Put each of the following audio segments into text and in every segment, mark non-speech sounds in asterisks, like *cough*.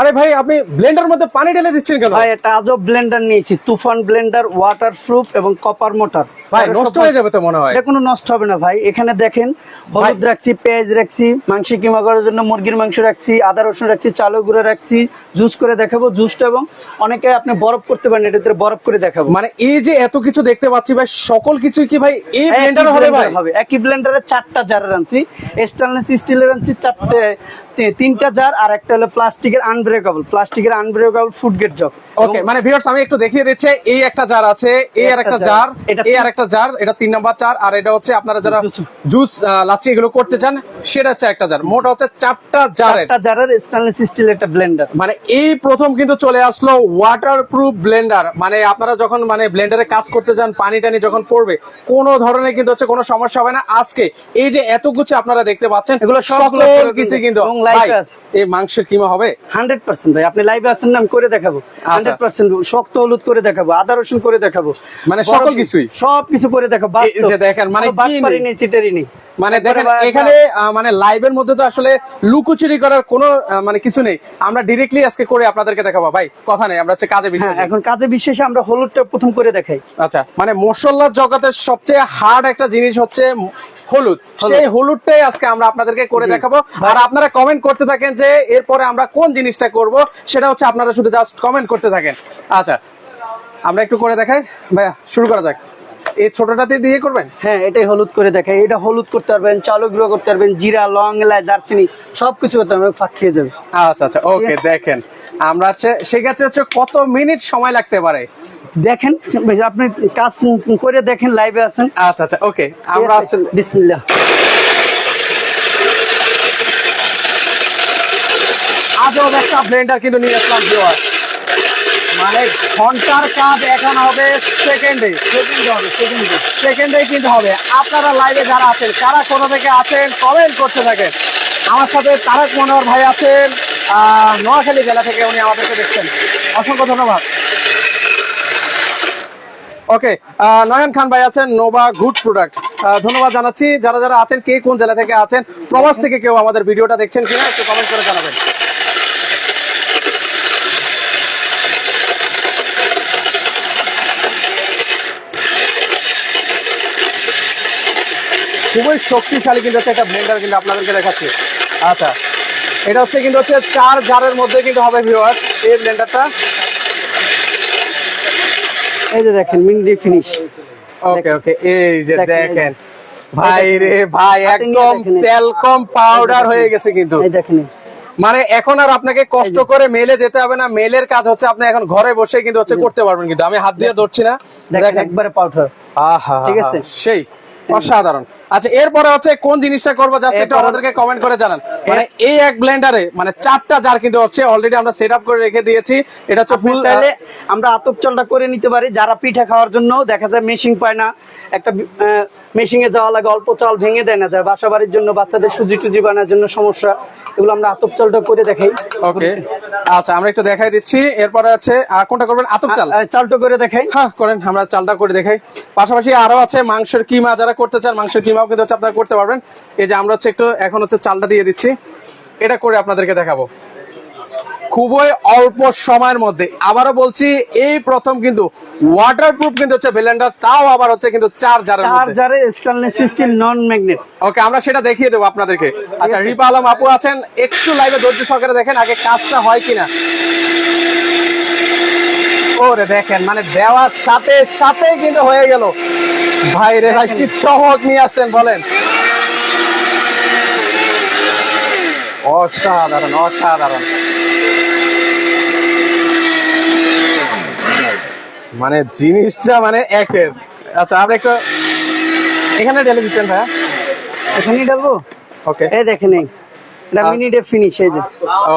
আরে ভাই আপনি ব্লেন্ডার মধ্যে পানি ঢেলে দিচ্ছেন কেন? ভাই একটা আজব ব্লেন্ডার নিয়েছি। তুফান ব্লেন্ডার ওয়াটার প্রুফ এবং কপার মোটর ভাই নষ্ট হয়ে যাবে তো মনে হয়। এটা কোনো নষ্ট হবে না ভাই। এখানে দেখেন হলুদ রাখছি পেঁয়াজ রাখছি মাংস কিমা করার জন্য মুরগির মাংস রাখছি আদা রসুন রাখছি চালু গুঁড়ো রাখছি জুস করে দেখাবো জুসটা এবং অনেকে আপনি বরফ করতে পারেন এটাতে বরফ করে দেখাবো। মানে এই যে এত কিছু দেখতে পাচ্ছি ভাই সকল কিছু কি ভাই এই ব্লেন্ডার হবে ভাই? হবে একই ব্লেন্ডারে চারটা জারের আনছি স্টেনলেস স্টিলের আনছি চারটে তিনটা জার আর একটা হলো প্লাস্টিকের আনব্রেকেবল প্লাস্টিকের unbreakable food grade jug okay মানে ভিউয়ার্স আমি একটু দেখিয়ে দিচ্ছি এই একটা জার আছে এই আর একটা একটা জার এই আর একটা জার এটা তিন নাম্বার জার আর এটা হচ্ছে আপনারা যারা জুস লাচ্ছি এগুলো করতে চান সেটা হচ্ছে একটা জার মোট হচ্ছে চারটা জারের চারটা জারের স্টেনলেস স্টিলের একটা ব্লেন্ডার মানে এই প্রথম কিন্তু চলে আসলো ওয়াটার প্রুফ ব্লেন্ডার মানে আপনারা যখন মানে ব্লেন্ডারে কাজ করতে যান পানি টানি যখন পড়বে কোনো ধরনের কিন্তু হচ্ছে কোনো সমস্যা হবে না। আজকে এই যে এত কিছু আপনারা দেখতে পাচ্ছেন এগুলো সকল কিছু কিন্তু কিন্তু এবং live ভাই, আছে। এই মাংসের কিমা হবে? হান্ড্রেড পার্সেন্ট ভাই আপনি লাইভে আছেন না আমি করে দেখাবো। আচ্ছা। হান্ড্রেড পার্সেন্ট শক্ত হলুদ করে দেখাবো আদা রসুন করে দেখাবো। মানে সকল কিছুই? সব কিছু করে দেখাবো যে দেখেন, মানে কি নেই? নেই নেই। মানে দেখেন এখানে মানে লাইভের মধ্যে তো আসলে লুকোচুরি করার কোনো মানে কিছু নেই। আমরা ডিরেক্টলি আজকে করে আপনাদেরকে দেখাবো। ভাই কথা নেই আমরা হচ্ছে কাজে হ্যাঁ বিশ্বাস। এখন কাজে বিশেষে আমরা হলুদটা প্রথম করে দেখাই। আচ্ছা মানে মশলার জগতের সবচেয়ে হার্ড একটা জিনিস হচ্ছে হলুদ। সেই হলুদটাই আজকে আমরা আপনাদেরকে করে দেখাবো। আর আপনারা কমেন্ট করতে থাকেন যে এরপরে আমরা কোন জিনিসটা করব সেটা হচ্ছে আপনারা শুধু জাস্ট কমেন্ট করতে থাকেন। আচ্ছা আমরা একটু করে দেখাই। ভাইয়া শুরু করা যাক। এই ছোটটাতে দিয়ে করবেন? হ্যাঁ এটাই হলুদ করে দেখাই। এটা হলুদ করতে পারবেন চালু গুঁড়ো করতে পারবেন জিরা লং এলাচ দারচিনি সবকিছু করতে পারবেন ফাঁক খেয়ে যাবে। আচ্ছা আচ্ছা ওকে দেখেন। আমরা সেক্ষেত্রে হচ্ছে কত মিনিট সময় লাগতে পারে? দেখেন আপনি কাজ করে দেখেন লাইভে আছেন। আচ্ছা আচ্ছা ওকে আমরা আসলে বিসমিল্লাহ। আজও একটা ব্লেন্ডার কিন্তু নিয়ে আসলাম ভিউয়ার মানে ঘণ্টার কাজ এখন হবে সেকেন্ডে সেকেন্ড হবে সেকেন্ড সেকেন্ডে কিন্তু হবে। আপনারা লাইভে যারা আছেন কারা কোথা থেকে আছেন কমেন্ট করতে থাকেন। আমার সাথে তারক মনোহর ভাই আছেন নোয়াখালী জেলা থেকে উনি আমাদেরকে দেখছেন। অসংখ্য ধন্যবাদ। ওকে নয়ন খান ভাই আছেন, নোভা গুড প্রোডাক্ট ধন্যবাদ জানাচ্ছি। যারা যারা আছেন, কে কোন জেলা থেকে আছেন, প্রবাস থেকে কেউ আমাদের ভিডিওটা দেখছেন কিনা, একটু কমেন্ট করে জানাবেন। খুবই শক্তিশালী কিন্তু হচ্ছে একটা ব্লেন্ডার কিন্তু আপনাদেরকে দেখাচ্ছি। আচ্ছা এটা হচ্ছে কিন্তু হচ্ছে চার জারের মধ্যে কিন্তু হবে ভিউয়ার এই ব্লেন্ডারটা এই যে দেখেন মিনিট ফিনিশ ওকে ওকে এই যে দেখেন, ভাই রে ভাই একদম তেল কম পাউডার হয়ে গেছে কিন্তু। এই দেখেন। মানে এখন আর আপনাকে কষ্ট করে মেলে যেতে হবে না। মেলের কাজ হচ্ছে আপনি এখন ঘরে বসে কিন্তু হচ্ছে করতে পারবেন কিন্তু। আমি হাত দিয়ে ধরছি না। দেখেন একবারে পাউডার আহা ঠিক আছে? সেই। অসাধারণ। আচ্ছা এরপরে হচ্ছে কোন জিনিসটা করব? জাস্ট একটু আমাদেরকে কমেন্ট করে জানান। মানে এই এক ব্লেন্ডারে মানে চারটা জার কিন্তু হচ্ছে অলরেডি আমরা সেট আপ করে রেখে দিয়েছি। এটা হচ্ছে ফুল তাহলে চাইলে আমরা আতপ চালটা করে নিতে পারি। যারা পিঠা খাওয়ার জন্য দেখা যায় মেশিন পায় না। একটা মেশিং এ যাওয়া লাগে অল্প চাল ভেঙে দেয় না যায় বাসা বাড়ির জন্য বাচ্চাদের সুজি টুজি বানার জন্য সমস্যা এগুলো আমরা আতপ চালটা করে দেখাই। ওকে আচ্ছা আমরা একটু দেখাই দিচ্ছি এরপরে আছে কোনটা করবেন? আতপ চাল? চালটা করে দেখাই। হ্যাঁ করেন আমরা চালটা করে দেখাই। পাশাপাশি আরও আছে মাংসের কিমা যারা করতে চান মাংসের কিমাও কিন্তু হচ্ছে আপনারা করতে পারবেন। এই যে আমরা হচ্ছে একটু এখন হচ্ছে চালটা দিয়ে দিচ্ছি। এটা করে আপনাদেরকে দেখাবো। খুবই অল্প সময়ের মধ্যে। আবারও বলছি এই প্রথম কিন্তু ওয়াটারপ্রুফ কিন্তু হচ্ছে ব্লেন্ডার তাও আবার হচ্ছে কিন্তু চার জারের চার মধ্যে। জারে stainless steel non magnet okay আমরা সেটা দেখিয়ে দেবো আপনাদেরকে। আচ্ছা রিপা আলম আপু আছেন একটু লাইভে ধৈর্য সহকারে দেখেন আগে কাজটা হয় কিনা। ওরে দেখেন মানে দেওয়ার সাথে সাথে কিন্তু হয়ে গেল। ভাই রে ভাই কি চমক নিয়ে আসছেন বলেন। অসাধারণ অসাধারণ। মানে জিনিসটা মানে একের। আচ্ছা আমরা একটু এখানে ঢেলে দিচ্ছেন ভাইয়া। এখানেই ডালবো ওকে এই দেখেন এই। এটা মিনিটে ফিনিশ এই যে।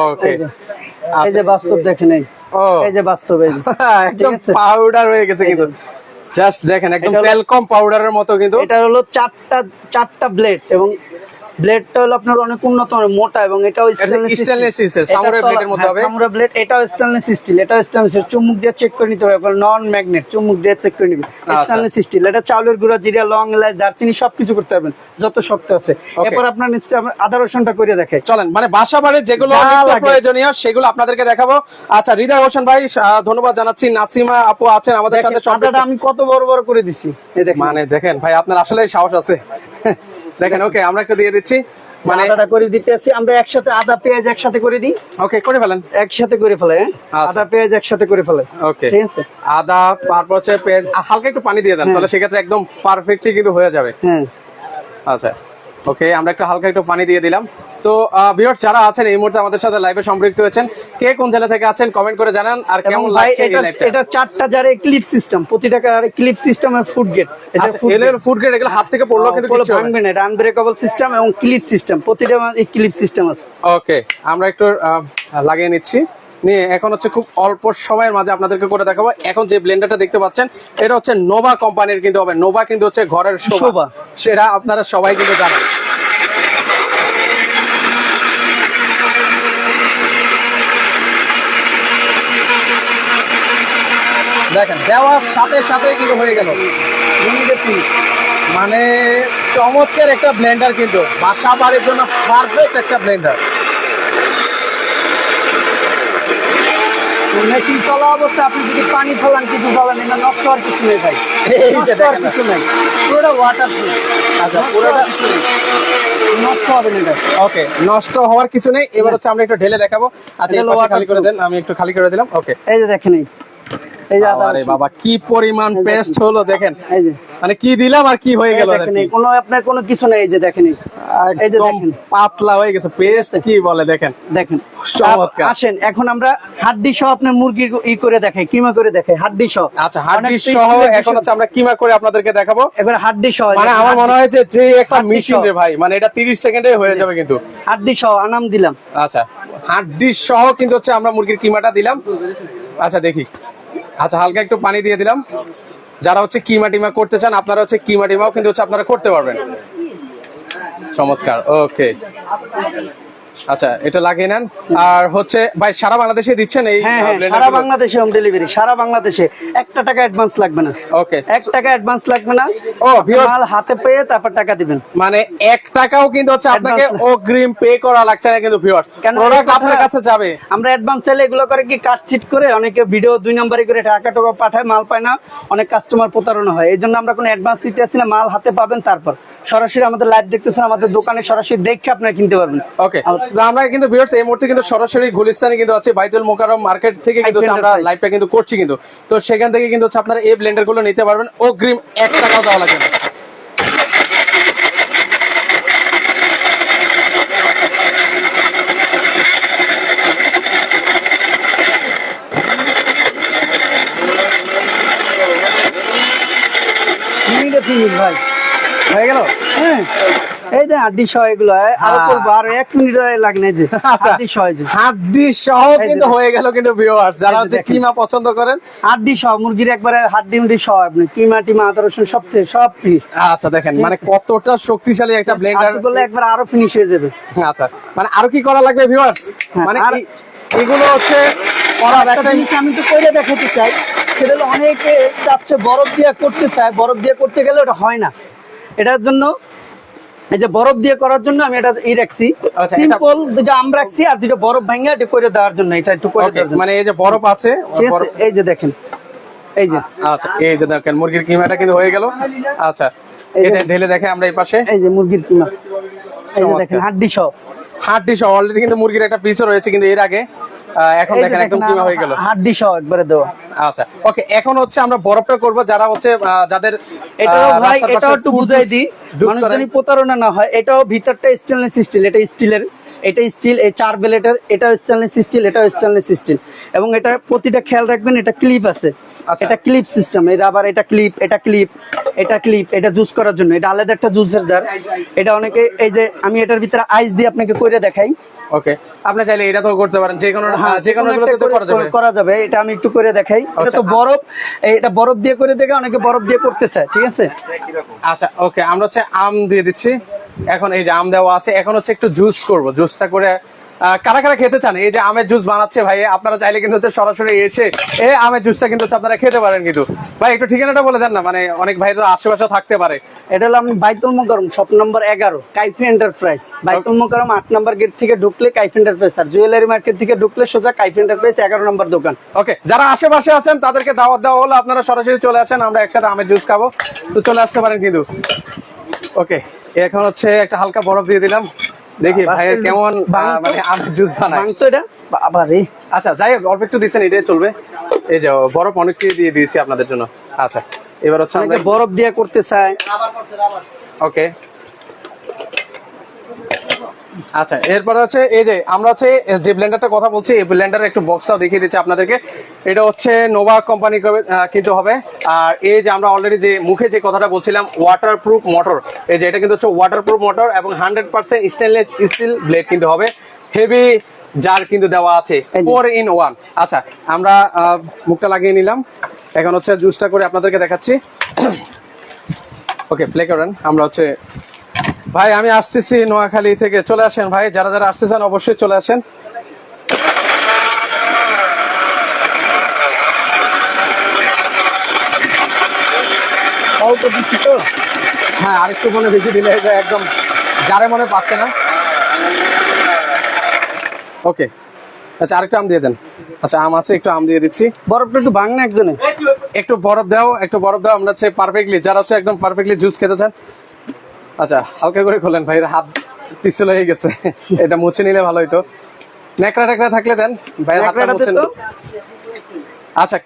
ওকে এই যে। বাস্তব দেখেন এই। ও। এই যে বাস্তব এই *laughs* একদম পাউডার হয়ে গেছে কিন্তু। জাস্ট দেখেন একদম এটা হলো- তেল কম পাউডারের মতো কিন্তু। এটা হলো চারটা চারটা ব্লেড এবং ব্লেডটা হলো আপনার অনেক উন্নত মোটা এবং এটাও steel, samurai blade এর মধ্যে হবে। সামুরা ব্লেড এটাও স্টেনলেস স্টিল এটাও স্টেনলেস চুমুক দিয়ে চেক করে নিতে হবে নন ম্যাগনেট চুমুক দিয়ে চেক করে নিবে। আচ্ছা। স্টেনলেস স্টিল এটা চাউলের গুঁড়া জিরা লং এলাচ দারচিনি সবকিছু করতে পারবেন যত শক্ত আছে। এরপর আপনার নিচে আদা রসুনটা করে দেখে চলেন মানে বাসা বাড়ির যেগুলো প্রয়োজনীয় সেগুলো আপনাদেরকে দেখাবো। আচ্ছা হৃদয় হোসেন ভাই ধন্যবাদ জানাচ্ছি। নাসিমা আপু আছেন আমাদের সাথে। আমি কত বড় বড় করে দিছি। এই দেখেন। মানে দেখেন ভাই আপনার আসলে সাহস আছে। দেখেন ওকে আমরা একটা দিয়ে দিচ্ছি। মানে আদাটা করে দিতেছি আমরা একসাথে আদা পেঁয়াজ একসাথে করে দিই। ওকে করে ফেলেন। একসাথে করে ফেলে হ্যাঁ? আচ্ছা। আদা পেঁয়াজ একসাথে করে ফেলে। ওকে ঠিক আছে? আদা তারপর হচ্ছে পেঁয়াজ হালকা একটু পানি দিয়ে দেন হ্যাঁ। তাহলে সেক্ষেত্রে একদম পারফেক্টলি কিন্তু হয়ে যাবে। হ্যাঁ। আচ্ছা। ওকে আমরা একটু হালকা একটু পানি দিয়ে দিলাম। তো ভিউয়ার্স যারা আছেন এই মুহূর্তে আমাদের সাথে লাইভে সম্পৃক্ত হয়েছেন কে কোন জেলা থেকে আছেন কমেন্ট করে জানান আর কেমন লাগছে এই এটা লাইভটা এটা চারটা জারে ক্লিপ সিস্টেম প্রতিটা কারে ক্লিপ সিস্টেম আর ফুড গেট এটা আচ্ছা এলের ফুড গেট এগুলো হাত থেকে পড়ল কিন্তু কোনো কিছু ভাঙবে না এটা আনব্রেকেবল সিস্টেম এবং ক্লিপ সিস্টেম প্রতিটা ক্লিপ সিস্টেম আছে। ওকে আমরা একটু লাগিয়ে নিচ্ছি। নিয়ে এখন হচ্ছে খুব অল্প সময়ের মাঝে আপনাদেরকে করে দেখাবো। এখন যে ব্লেন্ডারটা দেখতে পাচ্ছেন এটা হচ্ছে নোভা কোম্পানির কিন্তু হবে। নোভা কিন্তু হচ্ছে ঘরের শোভা। সেটা আপনারা সবাই কিন্তু জানেন। দেখেন দেওয়ার সাথে সাথে কিন্তু হয়ে গেল। মানে চমৎকার একটা ব্লেন্ডার কিন্তু। বাসা বাড়ির জন্য পারফেক্ট একটা ব্লেন্ডার মেশিন চলা অবস্থা আপনি যদি পানি ফেলান কিছু ফেলান এটা নষ্ট হওয়ার কিছু নেই ভাই। নষ্ট হওয়ার কিছু নেই। পুরোটা ওয়াটার আচ্ছা পুরোটা নষ্ট হবে না ওকে নষ্ট হওয়ার কিছু নেই। এবার হচ্ছে আমরা একটু ঢেলে দেখাবো। আচ্ছা খালি করে দেন। আমি একটু খালি করে দিলাম। ওকে এই যে দেখেন এই। এই আরে বাবা কি পরিমাণ পেস্ট হলো দেখেন। মানে কি দিলাম আর কি হয়ে গেল কোনো আপনার কোনো কিছু নেই এই যে দেখেন। এই। এই যে একদম পাতলা হয়ে গেছে। পেস্ট কি বলে দেখেন? দেখেন। চমৎকার। আসেন এখন আমরা হাড্ডি সহ আপনার মুরগির ই করে দেখাই কিমা করে দেখাই হাড্ডি সহ। আচ্ছা piece সহ এখন হচ্ছে আমরা কিমা করে আপনাদেরকে দেখাবো। এবার হাড্ডি সহ মানে আমার মনে হয় যে যে একটা হাড্ডি মেশিন রে ভাই মানে এটা 30 সেকেন্ডে হয়ে যাবে কিন্তু। হাড্ডি সহ আনাম দিলাম। আচ্ছা হাড্ডি সহ কিন্তু হচ্ছে আমরা মুরগির কিমাটা দিলাম। আচ্ছা দেখি। আচ্ছা হালকা একটু পানি দিয়ে দিলাম। যারা হচ্ছে কিমা টিমা করতে চান, আপনারা হচ্ছে কিমা টিমাও কিন্তু হচ্ছে আপনারা করতে পারবেন। চমৎকার, ওকে। আচ্ছা এটা লাগিয়ে নেন। আর হচ্ছে ভাই সারা বাংলাদেশে দিচ্ছেন এই হ্যাঁ হ্যাঁ সারা বাংলাদেশে হোম ডেলিভারি সারা বাংলাদেশে। একটা টাকা অ্যাডভান্স লাগবে না। ওকে এক টাকা অ্যাডভান্স লাগবে না। ও, viewers- মাল হাতে পেয়ে তারপর টাকা দিবেন। মানে এক টাকাও কিন্তু হচ্ছে আপনাকে অগ্রিম পে করা লাগছে না কিন্তু ভিউয়ার্স প্রোডাক্ট আপনার কাছে যাবে। আমরা অ্যাডভান্স চাইলে এগুলো করে কি কাজ চিট করে অনেকে ভিডিও দুই নম্বরে করে টাকা টাকা পাঠায় মাল পায় না। অনেক কাস্টমার প্রতারণা হয়। এই জন্য আমরা কোনো অ্যাডভান্স দিতে আসছি না। মাল হাতে পাবেন তারপর। সরাসরি আমাদের লাইভ দেখতেছেন আমাদের দোকানে সরাসরি দেখে আপনারা কিনতে পারবেন। ওকে আমরা কিন্তু ভিউয়ার্স এই মুহূর্তে কিন্তু সরাসরি গুলিস্তানে কিন্তু আছে বাইতুল মোকাররম মার্কেট থেকে কিন্তু আমরা লাইভটা কিন্তু করছি কিন্তু। তো সেখান থেকে কিন্তু আপনারা এই ব্লেন্ডারগুলো নিতে পারবেন। অগ্রিম এক টাকাও দেওয়া লাগবে না। ভাই? হয়ে গেল? হ্যাঁ। এই যে হাড্ডি সহ এগুলো হয়, আরও হ্যাঁ। করব আর এক মিনিট লাগে না যে *laughs* আচ্ছা। হাড্ডি সহ যে। হাড্ডি সহ কিন্তু হয়ে গেল কিন্তু ভিউয়ার্স যারা যে হচ্ছে কিমা পছন্দ করেন। হাড্ডি সহ মুরগির একবারে হাড্ডি মুডি সহ আপনি কিমা টিমা আদা রসুন সবচেয়ে সব ফিনিশ আচ্ছা দেখেন মানে কতটা শক্তিশালী একটা ব্লেন্ডার করলে একবার আরও ফিনিশ হয়ে যাবে। আচ্ছা। মানে আরও কি করা লাগবে ভিউয়ার্স হ্যাঁ, মানে এগুলো হচ্ছে করার একটা জিনিস আমি তো করে দেখাতে চাই সেটা অনেকে চাচ্ছে বরফ দিয়ে করতে চায় বরফ দিয়ে করতে গেলে ওটা হয় না। এটার জন্য এই যে বরফ দিয়ে করার জন্য আমি এটা ই রাখছি। আচ্ছা, সিম্পল দুটো আম রাখছি আর দুটো বরফ ভাঙা এটা করে দেওয়ার জন্য এটা একটু করে দেওয়ার মানে এই যে বরফ আছে এই যে দেখেন এই যে। আচ্ছা এই যে দেখেন মুরগির কিমাটা কিন্তু হয়ে গেল। আচ্ছা এটা ঢেলে দেখে আমরা এই পাশে এই যে মুরগির কিমা। এই যে দেখেন হাড্ডি সহ। হাড্ডি সহ অলরেডি কিন্তু মুরগির একটা পিসও রয়েছে কিন্তু এর আগে এখন দেখেন একদম কিমা হয়ে গেল। হাড্ডি সহ একবারে দেওয়া। আচ্ছা ওকে এখন হচ্ছে আমরা বরফটা করব যারা হচ্ছে যাদের এটাও ভাই এটাও একটু বুঝাই দিই মানুষ প্রতারণা না হয় এটাও ভিতরটা স্টেনলেস স্টিল এটা স্টিলের এটা স্টিল এই চার বেলেটের এটাও স্টেনলেস স্টিল এটাও স্টেনলেস স্টিল এবং এটা প্রতিটা খেয়াল রাখবেন এটা ক্লিপ আছে। আচ্ছা। এটা ক্লিপ সিস্টেম এই রাবার এটা ক্লিপ এটা ক্লিপ এটা ক্লিপ এটা জুস করার জন্য। এটা আলাদা একটা জুসের জার এটা অনেকে এই যে আমি এটার ভিতরে আইস দিয়ে আপনাকে করে দেখাই। ওকে আপনি চাইলে এটা তো করতে পারেন যে কোনো যে কোনো তো করা যাবে। করা যাবে এটা আমি একটু করে দেখাই। এটা আচ্ছা, তো বরফ এটা বরফ দিয়ে করে দেখে অনেকে বরফ দিয়ে করতে চায় ঠিক আছে? আচ্ছা ওকে আমরা হচ্ছে আম দিয়ে দিচ্ছি। এখন এই যে আম দেওয়া আছে এখন হচ্ছে একটু জুস করব। জুসটা করে কারা কারা খেতে চান? এই যে আমের জুস বানাচ্ছে ভাই আপনারা চাইলে কিন্তু হচ্ছে সরাসরি এসে এই আমের জুসটা কিন্তু আপনারা খেতে পারেন কিন্তু। ভাই একটু ঠিকানাটা বলে দেন না মানে অনেক ভাই তো আশেপাশে থাকতে পারে। এটা হলো আমি বাইতুল মোকারম শপ নম্বর এগারো কাইফি এন্টারপ্রাইজ বাইতুল মোকারম আট নম্বর গেট থেকে ঢুকলে কাইফি এন্টারপ্রাইজ আর জুয়েলারি মার্কেট থেকে ঢুকলে সোজা কাইফি এন্টারপ্রাইজ এগারো নম্বর দোকান। ওকে যারা আশেপাশে আছেন তাদেরকে দাওয়াত দেওয়া হলো আপনারা সরাসরি চলে আসেন আমরা একসাথে আমের জুস খাব। তো চলে আসতে পারেন কিন্তু। ওকে এখন হচ্ছে একটা হালকা বরফ দিয়ে দিলাম। দেখি ভাইয়ের কেমন মানে আমের জুস বানায়। মাংস এটা? আচ্ছা যাই হোক অল্প একটু দিচ্ছেন এটাই চলবে। এই যে বরফ অনেকটাই দিয়ে দিয়েছি আপনাদের জন্য। আচ্ছা এবার হচ্ছে আমরা বরফ দিয়ে করতে চায়। ওকে আচ্ছা এরপরে হচ্ছে এই যে আমরা হচ্ছে যে ব্লেন্ডারটা কথা বলছি এই ব্লেন্ডারের একটু বক্সটাও দেখিয়ে দিচ্ছি আপনাদেরকে। এটা হচ্ছে নোভা কোম্পানি কিন্তু হবে। আর এই যে আমরা অলরেডি যে মুখে যে কথাটা বলছিলাম ওয়াটার প্রুফ মোটর এই যে এটা কিন্তু হচ্ছে ওয়াটার প্রুফ মোটর এবং hundred percent stainless steel blade কিন্তু হবে। হেভি জার কিন্তু দেওয়া আছে ফোর ইন ওয়ান আচ্ছা আমরা মুখটা লাগিয়ে নিলাম। এখন হচ্ছে জুসটা করে আপনাদেরকে দেখাচ্ছি। ওকে প্লে করেন আমরা হচ্ছে ভাই আমি আসতেছি নোয়াখালী থেকে। চলে আসেন ভাই যারা যারা আসতেছেন অবশ্যই চলে আসেন। অল্প দিচ্ছি তো? হ্যাঁ আরেকটু মনে বেশি দিলে একদম যারে মনে পাচ্ছে না। ওকে আচ্ছা আরেকটু আম দিয়ে দেন। আচ্ছা আম আছে একটু আম দিয়ে দিচ্ছি। বরফটা একটু ভাঙ না একজনে। একটু বরফ দাও একটু বরফ দাও আমরা হচ্ছে পারফেক্টলি যারা হচ্ছে একদম পারফেক্টলি জুস খেতে চান। আচ্ছা হালকা করে খোলেন ভাই হাত পিছলে হয়ে গেছে। এটা মুছে নিলে ভালো হইতো। ন্যাকড়া ট্যাকড়া থাকলে দেন ভাই হাতটা মুছে আচ্ছা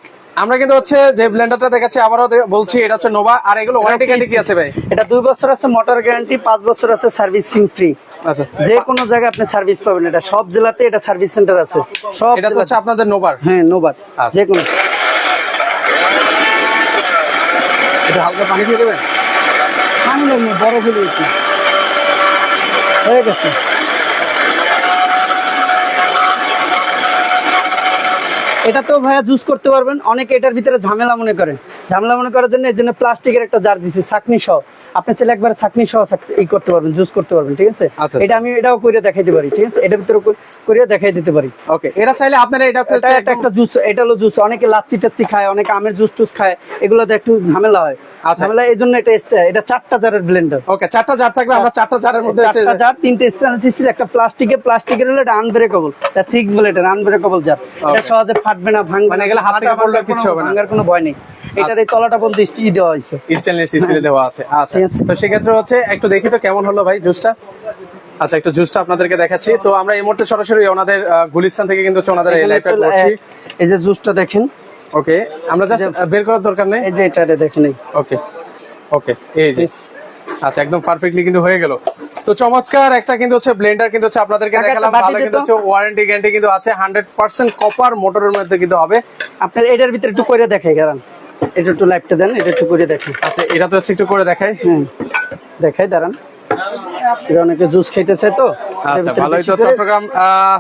আমরা কিন্তু হচ্ছে যে ব্লেন্ডারটা দেখাচ্ছি আবারও বলছি এটা হচ্ছে নোভা আর এগুলো ওয়ারেন্টি গ্যারান্টি কি আছে ভাই? এটা দুই বছর আছে মোটর গ্যারান্টি পাঁচ বছর আছে সার্ভিসিং ফ্রি আচ্ছা। যে কোনো জায়গায় আপনি সার্ভিস পাবেন এটা। সব জেলাতে এটা সার্ভিস সেন্টার আছে। সব এটা হচ্ছে আপনাদের নোভার হ্যাঁ নোবার আচ্ছা। যে কোনো এটা হালকা পানি দিয়ে দেবেন? লাগবে বরফ হয়ে গেছে হয়ে গেছে। এটা তো ভাইয়া জুস করতে পারবেন। অনেকে এটার ভিতরে ঝামেলা মনে করেন ঝামেলা মনে করার জন্য এর জন্য প্লাস্টিকের একটা জার দিছি ছাকনি সহ। আপনি চাইলে একবার ছাকনি সহ ই করতে পারবেন জুস করতে পারবেন ঠিক আছে? আচ্ছা, এটা আমি এটাও করে দেখাইতে পারি ঠিক আছে? এটার ভিতরে করে দেখাই দিতে পারি। ওকে এটা চাইলে আপনারা এটা হচ্ছে এটা এটা একটা জুস এটা হলো জুস অনেকে লাচ্ছি টাচ্ছি খায় অনেকে আমের জুস টুস খায় এগুলোতে একটু ঝামেলা হয়। আচ্ছা। ঝামেলা এই জন্য এটা extra- এটা চারটা জারের ব্লেন্ডার ওকে চারটা জার থাকবে আমরা চারটা জারের মধ্যে হচ্ছে চারটা জার তিনটে স্টেনলেস স্টিল একটা প্লাস্টিকের প্লাস্টিকের হলো এটা আনব্রেকেবল এটা সিক্স ব্লেডের আনব্রেকেবল জার এটা সহজে ফাটবে না ভাঙবে মানে না, এগুলো হাত থেকে কিচ্ছু কোনো- হবে না। ভাঙার কোনো ভয় নেই। এটার এই তলাটা পর্যন্ত স্টিল দেওয়া হয়েছে। স্টেনলেস স্টিলে দেওয়া আছে। আচ্ছা। ঠিক আছে। তো সেক্ষেত্রে হচ্ছে একটু দেখি তো কেমন হলো ভাই জুসটা আচ্ছা একটু জুসটা আপনাদেরকে দেখাচ্ছি। তো আমরা এই মুহূর্তে সরাসরি ওনাদের গুলিস্তান থেকে কিন্তু হচ্ছে ওনাদের এই লাইভটা করছি এই যে জুসটা দেখেন। ওকে আমরা জাস্ট বের করার দরকার নেই? এই যে এটা দেখেন ওকে ওকে এই যে। আচ্ছা একদম পারফেক্টলি কিন্তু হয়ে গেল। তো চমৎকার একটা কিন্তু হচ্ছে ব্লেন্ডার কিন্তু হচ্ছে আপনাদেরকে দেখালাম ভালো কিন্তু হচ্ছে ওয়ারেন্টি গ্যারান্টি কিন্তু আছে হান্ড্রেড পার্সেন্ট কপার মোটরের মধ্যে কিন্তু হবে। আপনার এটার ভিতরে একটু কইরা দেখাই কারণ এটা একটু লাইভটা দেন এটা একটু করে দেখাই। আচ্ছা এটা তো হচ্ছে একটু করে দেখাই। হুম। দেখাই দাঁড়ান। এটা অনেকে জুস চায় তো। আচ্ছা ভালোই তো চট্টগ্রাম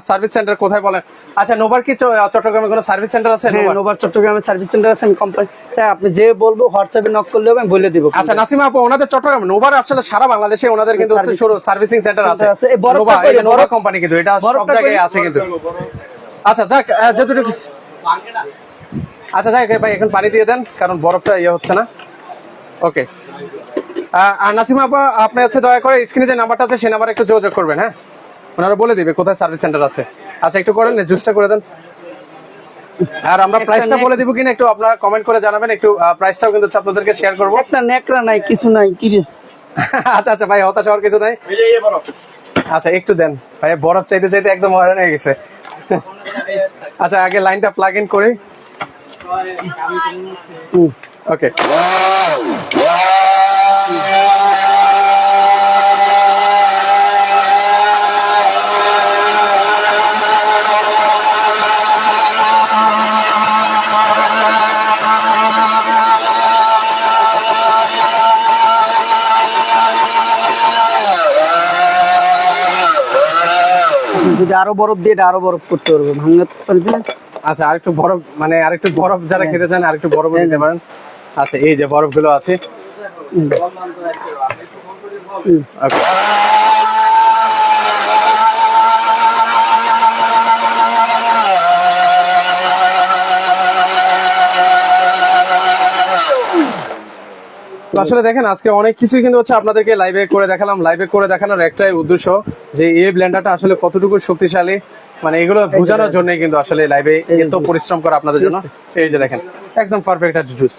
সার্ভিস সেন্টার কোথায় বলেন? আচ্ছা নোবার কি চট্টগ্রামে কোনো সার্ভিস সেন্টার আছে? হ্যাঁ নোবার? চট্টগ্রামে সার্ভিস সেন্টার আছে আমি কোম্পানি স্যার আপনি যে বলব হোয়াটসঅ্যাপে নক করলে আমি বলে দিব। আচ্ছা নাসিমা আপু ওনাদের চট্টগ্রাম নোবার আসলে সারা বাংলাদেশে ওনাদের কিন্তু হচ্ছে শুরু সার্ভিসিং সেন্টার আছে। নোভা কোম্পানি কিন্তু এটা সব জায়গায় আছে কিন্তু। আচ্ছা যাক যতটুকু আচ্ছা যাক ভাই এখন পানি দিয়ে দেন কারণ বরফটা ইয়ে হচ্ছে না। ওকে নাসিমা আপা আপনি হচ্ছে দয়া করে স্ক্রিনে যে নাম্বারটা আছে সেই নাম্বারে একটু যোগাযোগ করবেন হ্যাঁ? ওনারা বলে দিবে কোথায় সার্ভিস সেন্টার আছে। আচ্ছা একটু করেন জুসটা করে দেন। আর আমরা প্রাইসটা বলে দিব কিনা একটু আপনারা কমেন্ট করে জানাবেন একটু প্রাইসটাও কিন্তু আপনাদেরকে শেয়ার করব। একটা নেকড়া নাই কিছু নাই কি *laughs* আচ্ছা আচ্ছা ভাই হতাশ হওয়ার কিছু নাই। আচ্ছা একটু দেন। ভাই বরফ চাইতে চাইতে একদম হয়রান হয়ে গেছে। *laughs* আচ্ছা আগে লাইনটা প্লাগ ইন করি। হুম। যদি আরও বরফ দিয়ে এটা আরও বরফ করতে পারবে ভাঙতে পারবে আচ্ছা আরেকটু বরফ মানে আরেকটু বরফ যারা খেতে চান আরেকটু বরফ দিতে পারেন। আচ্ছা এই যে বরফগুলো আছে আসলে দেখেন আজকে অনেক কিছুই কিন্তু হচ্ছে আপনাদেরকে লাইভে করে দেখালাম। লাইভে করে দেখানোর একটাই উদ্দেশ্য যে এই ব্লেন্ডারটা আসলে কতটুকু শক্তিশালী। মানে এগুলো বোঝানোর জন্যই কিন্তু আসলে লাইভে এত পরিশ্রম করা আপনাদের জন্য। এই যে দেখেন একদম পারফেক্ট একটা জুস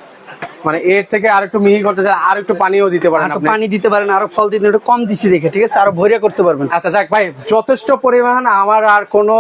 মানে এর থেকে আর একটু মিহি করতে চান আর একটু পানিও দিতে পারেন আপনি। পানি দিতে পারেন আরও ফল দিতে একটু কম দিচ্ছি দেখে ঠিক আছে? আরও ভরিয়া করতে পারবেন। আচ্ছা যাক ভাই যথেষ্ট পরিমাণ আমার আর কোনো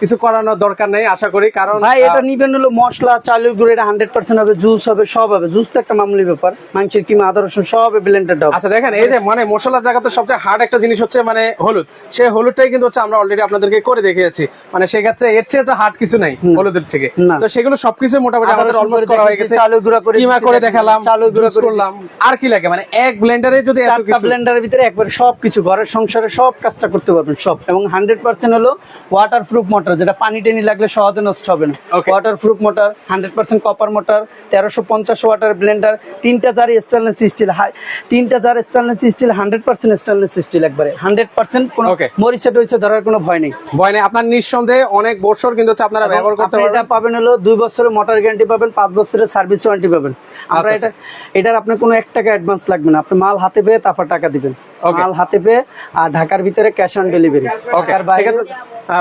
কিছু করানোর দরকার নেই আশা করি কারণ ভাই এটা নিবেন হলো মশলা চালের গুঁড়ো এটা হান্ড্রেড পার্সেন্ট হবে জুস হবে সব হবে। জুস তো একটা মামুলি ব্যাপার। মাংসের কিমা আদা রসুন সব হবে ব্লেন্ডেড হবে। আচ্ছা দেখেন এই যে মানে মশলার জায়গাতে সবচেয়ে হার্ড একটা জিনিস হচ্ছে মানে হলুদ। সেই হলুদটাই কিন্তু হচ্ছে আমরা অলরেডি আপনাদেরকে করে দেখিয়েছি। মানে সেই ক্ষেত্রে এর চেয়ে তো হার্ড কিছু নাই হলুদের থেকে। তো সেগুলো সবকিছু মোটামুটি আমাদের অলমোস্ট করা হয়ে গেছে। চালের গুঁড়া করে কিমা করে দেখালাম চালের গুঁড়া করলাম। আর কি লাগে? মানে এক ব্লেন্ডারে যদি এত কিছু ব্লেন্ডারের ভিতরে একবারে সবকিছু ঘরের সংসারে সব কাজটা করতে পারবেন সব। এবং হান্ড্রেড পার্সেন্ট হলো ওয়াটার প্রুফ মোটর যেটা পানি টেনি লাগলে সহজে নষ্ট হবে না. Waterproof motor hundred percent copper motor তেরোশো পঞ্চাশ ওয়াটার ব্লেন্ডার তিনটা জার স্টেনলেস স্টিল হাই তিনটা jar stainless steel hundred percent stainless steel একবারে। হান্ড্রেড পার্সেন্ট কোনো. মরিচা টরিচা ধরার কোনো ভয় নেই। ভয় নেই। আপনার নিঃসন্দেহে অনেক বছর কিন্তু হচ্ছে আপনারা ব্যবহার করতে আপনি এটা পাবেন হলো দুই বছরের মোটর গ্যারান্টি পাবেন পাঁচ বছরের সার্ভিস ওয়ারেন্টি পাবেন। আমরা আচ্ছা, এটা এটার আপনার কোনো এক টাকা অ্যাডভান্স লাগবে না। আপনি মাল হাতে পেয়ে তারপর টাকা দিবেন. মাল হাতে পেয়ে আর ঢাকার ভিতরে ক্যাশ অন ডেলিভারি ওকে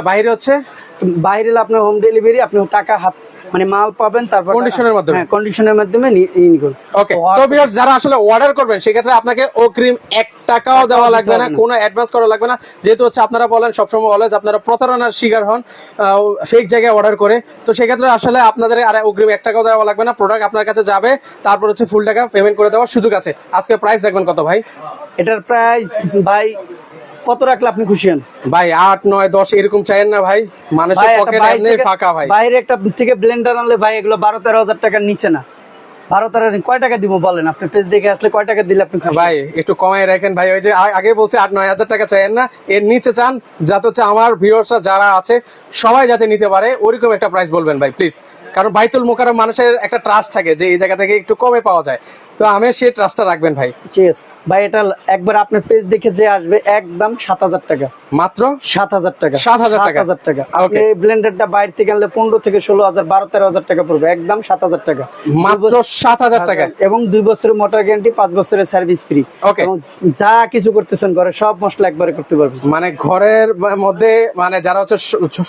বাইরে হচ্ছে? বাইরে আপনার হোম ডেলিভারি আপনি টাকা হাত মানে মাল পাবেন তারপর Condition-এর মাধ্যমে? হ্যাঁ কন্ডিশনের মাধ্যমে নি- ই করুন ওকে সো ভিউয়ার্স যারা আসলে অর্ডার করবেন সেক্ষেত্রে আপনাকে অগ্রিম এক টাকাও দেওয়া লাগবে না কোনো অ্যাডভান্স করা লাগবে না। যেহেতু হচ্ছে আপনারা বলেন সবসময় অলওয়েজ আপনারা প্রতারণার শিকার হন ফেক জায়গায় অর্ডার করে। তো সেক্ষেত্রে আসলে আপনাদের আর অগ্রিম এক টাকাও দেওয়া লাগবে না। প্রোডাক্ট আপনার কাছে যাবে তারপর হচ্ছে ফুল টাকা পেমেন্ট করে দেওয়ার সুযোগ আছে। আজকে প্রাইস রাখবেন কত ভাই? এটার প্রাইস ভাই কত রাখলে আপনি খুশি হন? ভাই আট নয় দশ এরকম চাইেন না ভাই। মানুষের পকেট এমনি ফাঁকা ভাই। বাইরে একটা থেকে ব্লেন্ডার আনলে ভাই এগুলো বারো তেরো হাজার টাকার নিচে না। বারো তেরো কয় টাকা দিব বলেন? আপনি পেজ দেখে আসলে কয় টাকা দিলে আপনি ভাই একটু কমাই রাখেন ভাই। ওই যে আগে বলছে আট নয় হাজার টাকা চাইেন না। এর নিচে চান যাতে হচ্ছে আমার ভিউয়ার্সরা যারা আছে সবাই যাতে নিতে পারে। ওরকম একটা প্রাইস বলবেন ভাই প্লিজ কারণ বাইতুল মোকারম মানুষের একটা ট্রাস্ট থাকে যে এই জায়গা থেকে একটু কমে পাওয়া যায়। তো আমি সেই ট্রাস্টটা রাখবেন ভাই। ঠিক আছে ভাই এটা একবার আপনার পেজ দেখে যে আসবে একদম সাত হাজার টাকা। মাত্র? সাত হাজার টাকা। 7,000 টাকা? হাজার টাকা. আপনি ব্লেন্ডারটা বাইরে থেকে আনলে পনেরো থেকে ষোলো হাজার বারো তেরো হাজার টাকা পড়বে। একদম সাত হাজার টাকা। মাত্র সাত হাজার টাকা। এবং দুই বছরের মোটর গ্যারান্টি পাঁচ বছরের সার্ভিস ফ্রি. এবং যা কিছু করতেছেন ঘরে সব মশলা একবারে করতে পারবেন। মানে ঘরের মধ্যে মানে যারা হচ্ছে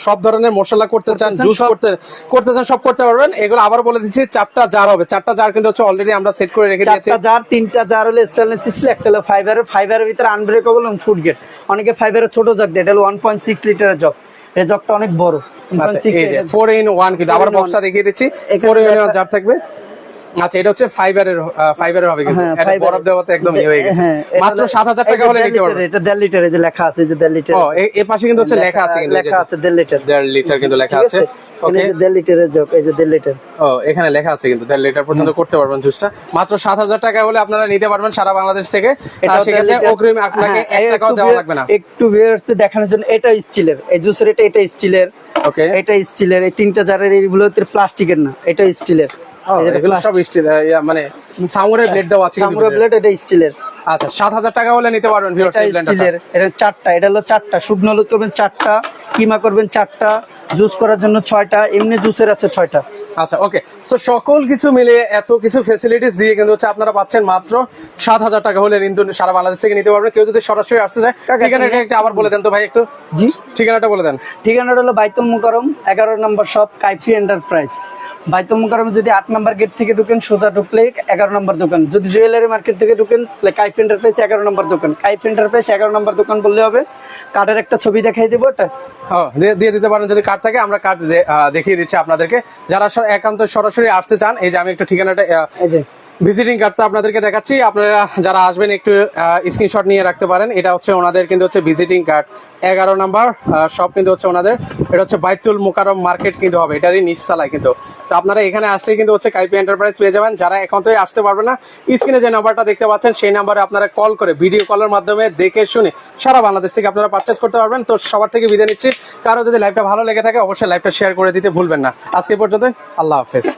সব ধরনের মশলা করতে চান জুস করতে করতে চান সব করতে পারবেন। এগুলো আবার বলে দিচ্ছি চারটা জার হবে। চারটা জার কিন্তু হচ্ছে অলরেডি আমরা সেট করে রেখে দিয়েছি। চারটা জার তিনটা জার হলে স্টেনলেস স্টিল একটা হলো ফাইবারের ফাইবারের ভিতরে আনব্রেকেবল এবং ফুড গেট অনেকে ফাইবারের ছোট জগ দেয় এটা হলো ওয়ান পয়েন্ট সিক্স লিটারের জগ এই জগটা অনেক বড়। আচ্ছা এই যে ফোর ইন ওয়ান কিন্তু আবার। বক্সটা দেখিয়ে দিচ্ছি। এখানে ফোর ইন ওয়ান একটা- জার থাকবে। আচ্ছা এটা হচ্ছে ফাইবারের ফাইবারের হবে কিন্তু। হ্যাঁ, এটা বরফ দেওয়াতে একদম ইয়ে হয়ে গেছে। হ্যাঁ, মাত্র সাত হাজার এই টাকা হলে নিতে লিটারের, এটা দেড় লিটার এই যে লেখা আছে যে দেড় লিটার ও এ- এ পাশে কিন্তু হচ্ছে লেখা আছে কিন্তু লেখা আছে দেড় লিটার দেড় লিটার কিন্তু লেখা আছে? এখানে ওকে এই যে দেড় লিটারের জগ এই যে দেড় লিটার। ও এখানে লেখা আছে কিন্তু দেড় লিটার পর্যন্ত করতে পারবেন জুসটা মাত্র সাত হাজার টাকা হলে আপনারা নিতে পারবেন সারা বাংলাদেশ থেকে। সেক্ষেত্রে অগ্রিম আপনাকে এক টাকাও দেওয়া লাগবে না। একটু দেখানোর জন্য এটা স্টিলের এই জুসের এটা এটা স্টিলের ওকে এটা স্টিলের এই তিনটা জারের এইগুলো প্লাস্টিকের না এটা স্টিলের সব স্টিল মানে সামুরের ব্লেড দেওয়া আছে সামুরা ব্লেড এটা স্টিলের আচ্ছা সাত হাজার টাকা হলে নিতে পারবেন ভিউয়ার্স এই ব্লেন্ডারটা এটা চারটা এটা হলো চারটা। শুকনো হলুদ করবেন চারটা কিমা করবেন চারটা জুস করার জন্য ছয়টা এমনি জুসের আছে ছয়টা। আচ্ছা ওকে। সো সকল কিছু মিলে এত কিছু ফেসিলিটিস দিয়ে কিন্তু হচ্ছে আপনারা পাচ্ছেন মাত্র সাত হাজার টাকা হলে কিন্তু সারা বাংলাদেশ থেকে নিতে পারবেন। কেউ যদি সরাসরি আসতে চায় ঠিকানাটা একটু আবার বলে দেন তো ভাই একটু। জি। ঠিকানাটা বলে দেন। ঠিকানাটা হলো বাইতুল মুকারম এগারো নম্বর শপ কাইফি এন্টারপ্রাইজ বাইতুল মুকারম যদি আট নম্বর গেট থেকে ঢুকেন সোজা ঢুকলে এগারো নম্বর দোকান। যদি জুয়েলারি মার্কেট থেকে ঢুকেন তাহলে কাইফ এন্টারপ্রাইজ এগারো নম্বর দোকান। কাইফ এন্টারপ্রাইজ এগারো নম্বর দোকান বললে হবে কার্ডের একটা ছবি দেখাই দেবো এটা। দিয়ে- দিয়ে দিতে পারেন যদি কার্ড থাকে আমরা কার্ড দেখিয়ে দিচ্ছি আপনাদেরকে। যারা একান্ত সরাসরি আসতে চান এই যে আমি একটু ঠিকানাটা এই যে। ভিজিটিং কার্ডটা আপনাদেরকে দেখাচ্ছি। আপনারা যারা আসবেন একটু স্ক্রিনশট নিয়ে রাখতে পারেন। এটা হচ্ছে ওনাদের কিন্তু হচ্ছে ভিজিটিং কার্ড এগারো নাম্বার সব কিন্তু হচ্ছে ওনাদের। এটা হচ্ছে বাইতুল মোকারম মার্কেট কিন্তু হবে। এটারই নিচতলায় কিন্তু। তো আপনারা এখানে আসলে কিন্তু হচ্ছে কাইপি এন্টারপ্রাইজ পেয়ে যাবেন। যারা একান্তই আসতে পারবে না স্ক্রিনে যে নাম্বারটা দেখতে পাচ্ছেন, সেই নাম্বারে আপনারা কল করে ভিডিও কলের মাধ্যমে দেখে শুনে সারা বাংলাদেশ থেকে আপনারা পারচেস করতে পারবেন। তো সবার থেকে বিদায় নিচ্ছি। কারও যদি লাইভটা ভালো লেগে থাকে, অবশ্যই লাইভটা শেয়ার করে দিতে ভুলবেন না। আজকে পর্যন্ত আল্লাহ হাফেজ।